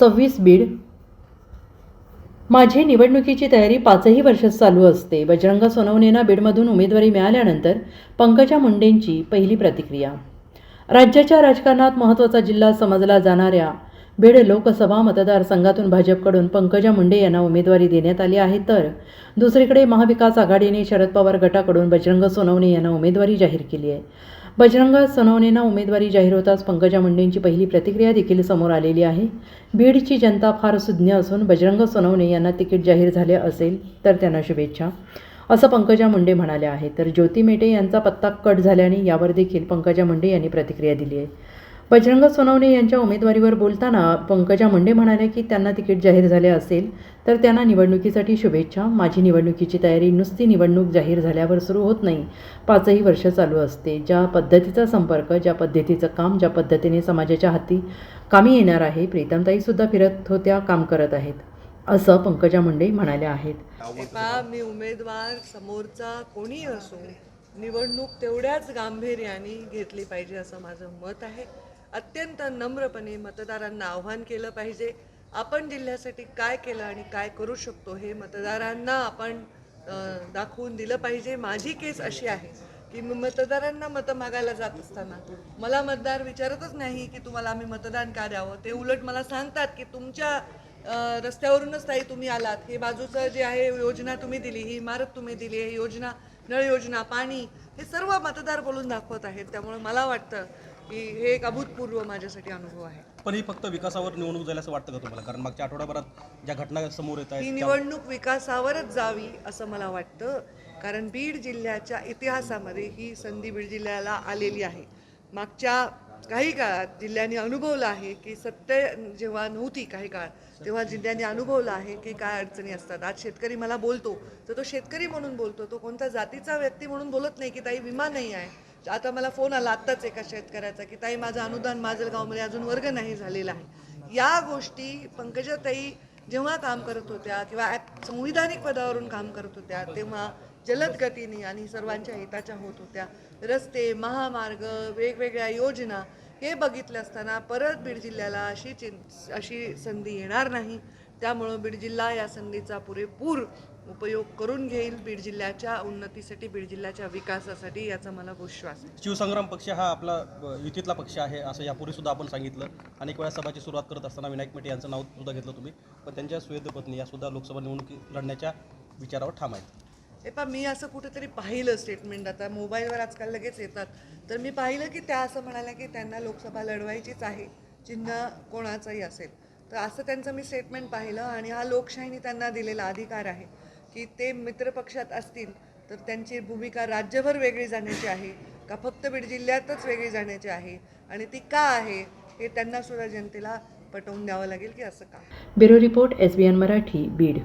सव्वीस बीड. माझी निवडणुकीची तयारी पाचही वर्षात चालू असते. बजरंग सोनवणेंना बीडमधून उमेदवारी मिळाल्यानंतर पंकजा मुंडेंची पहिली प्रतिक्रिया. राज्याच्या राजकारणात महत्त्वाचा जिल्हा समजला जाणाऱ्या बीड लोकसभा मतदारसंघातून भाजपकडून पंकजा मुंडे यांना उमेदवारी देण्यात आली आहे. तर दुसरीकडे महाविकास आघाडीने शरद पवार गटाकडून बजरंग सोनवणे यांना उमेदवारी जाहीर केली आहे. बजरंग सोनवणेंना उमेदवारी जाहीर होताच पंकजा मुंडेंची पहिली प्रतिक्रिया देखील समोर आलेली आहे. बीडची जनता फार सुज्ञ असून बजरंग सोनवणे यांना तिकीट जाहीर झाले असेल तर त्यांना शुभेच्छा. असं पंकजा मुंडे म्हणाल्या आहेत. तर ज्योती मेटे यांचा पत्ता कट झाल्याने यावर देखील पंकजा मुंडे यांनी प्रतिक्रिया दिली आहे. बजरंग सोनवणे यांच्या उमेदवारीवर बोलताना पंकजा मुंडे म्हणाल्या की त्यांना तिकीट जाहीर झाले असेल तर त्यांना निवडणुकीसाठी शुभेच्छा. माझी निवडणुकीची तयारी नुसती निवडणूक जाहीर झाल्यावर सुरू होत नाही. पाचही वर्ष चालू असते. ज्या पद्धतीचा संपर्क ज्या पद्धतीचं काम ज्या पद्धतीने समाजाच्या हाती कामी येणार आहे प्रीतमताईसुद्धा फिरत होत्या काम करत आहेत असं पंकजा मुंडे म्हणाल्या आहेत. मी उमेदवार समोरचा कोणी असो निवडणूक तेवढ्याच गांभीर्याने घेतली पाहिजे असं माझं मत आहे. अत्यंत नम्रपणे मतदारांना आव्हान केलं पाहिजे. आपण जिल्ह्यासाठी काय केलं आणि काय करू शकतो हे मतदारांना आपण दाखवून दिलं पाहिजे. माझी केस अशी आहे की मी मतदारांना मतं मागायला जात असताना मला मतदार विचारतच नाही की तुम्हाला आम्ही मतदान का द्यावं. ते उलट मला सांगतात की तुमच्या रस्त्यावरूनच ताई तुम्ही आलात. हे बाजूचं जे आहे योजना तुम्ही दिली ही इमारत तुम्ही दिली हे योजना नळ योजना पाणी हे सर्व मतदार बोलून दाखवत आहेत. त्यामुळे मला वाटतं की हे एक अभूतपूर्व माझ्यासाठी अनुभव आहे. पण ही फक्त विकासावर निवडणूक जाईल असं वाटतं का तुम्हाला? कारण मागच्या आठवड्याभरात ज्या घटना समोर येत ही आहेत त्या- निवडणूक विकासावरच जावी असं मला वाटतं कारण बीड जिल्ह्याच्या इतिहासामध्ये ही संधी बीड जिल्ह्याला आलेली आहे. मागच्या काही काळात जिल्ह्याने अनुभवलं आहे की सत्य जेव्हा नव्हती काही काळ तेव्हा जिल्ह्याने अनुभवलं आहे की काय अडचणी असतात. आज शेतकरी मला बोलतो तर तो शेतकरी म्हणून बोलतो तो कोणत्या जातीचा व्यक्ती म्हणून बोलत नाही की ताई विमा नाही आहे. आता मला फोन आला आत्ताच एका शेतकऱ्याचा की ताई माझं अनुदान माजलगावमध्ये अजून वर्ग नाही झालेला आहे. या गोष्टी पंकजाताई जेव्हा काम करत होत्या किंवा ॲप संविधानिक पदावरून काम करत होत्या तेव्हा जलद गतीने आणि सर्वांच्या हिताच्या होत होत्या रस्ते महामार्ग वेगवेगळ्या योजना हे बघितलं असताना परत बीड जिल्ह्याला अशी चिं अशी संधी येणार नाही. त्यामुळं बीड जिल्हा या संधीचा पुरेपूर उपयोग करून घेईल बीड जिल्ह्याच्या उन्नतीसाठी बीड जिल्ह्याच्या विकासासाठी याचा मला विश्वास आहे. शिवसंग्राम पक्ष हा आपला युतीतला पक्ष आहे असं यापूर्वी सुद्धा आपण सांगितलं. अनेक वेळा सभाची सुरुवात करत असताना विनायक मेटे यांचं नाव सुद्धा घेतलं तुम्ही. पण त्यांच्या सुवेद पत्नी या सुद्धा लोकसभा निवडणुकी लढण्याच्या विचारावर ठाम आहेत. हे पा मी असं कुठेतरी पाहिलं स्टेटमेंट आता. मोबाईलवर आजकाल लगेच येतात. तर मी पाहिलं की त्या असं म्हणाल्या की त्यांना लोकसभा लढवायचीच आहे. चिन्ह कोणाचंही असेल. तर असं त्यांचं मी स्टेटमेंट पाहिलं आणि हा लोकशाहीने त्यांना दिलेला अधिकार आहे. की ते मित्रपक्षात असतील तर त्यांची भूमिका राज्यभर वेगळी जाण्याची आहे का फक्त बीड जिल्ह्यातच वेगळी जाण्याची आहे? आणि ती का आहे हे त्यांना सुद्धा जनतेला पटवून द्यावं लागेल की असं का? Bureau report S B N Marathi Beed.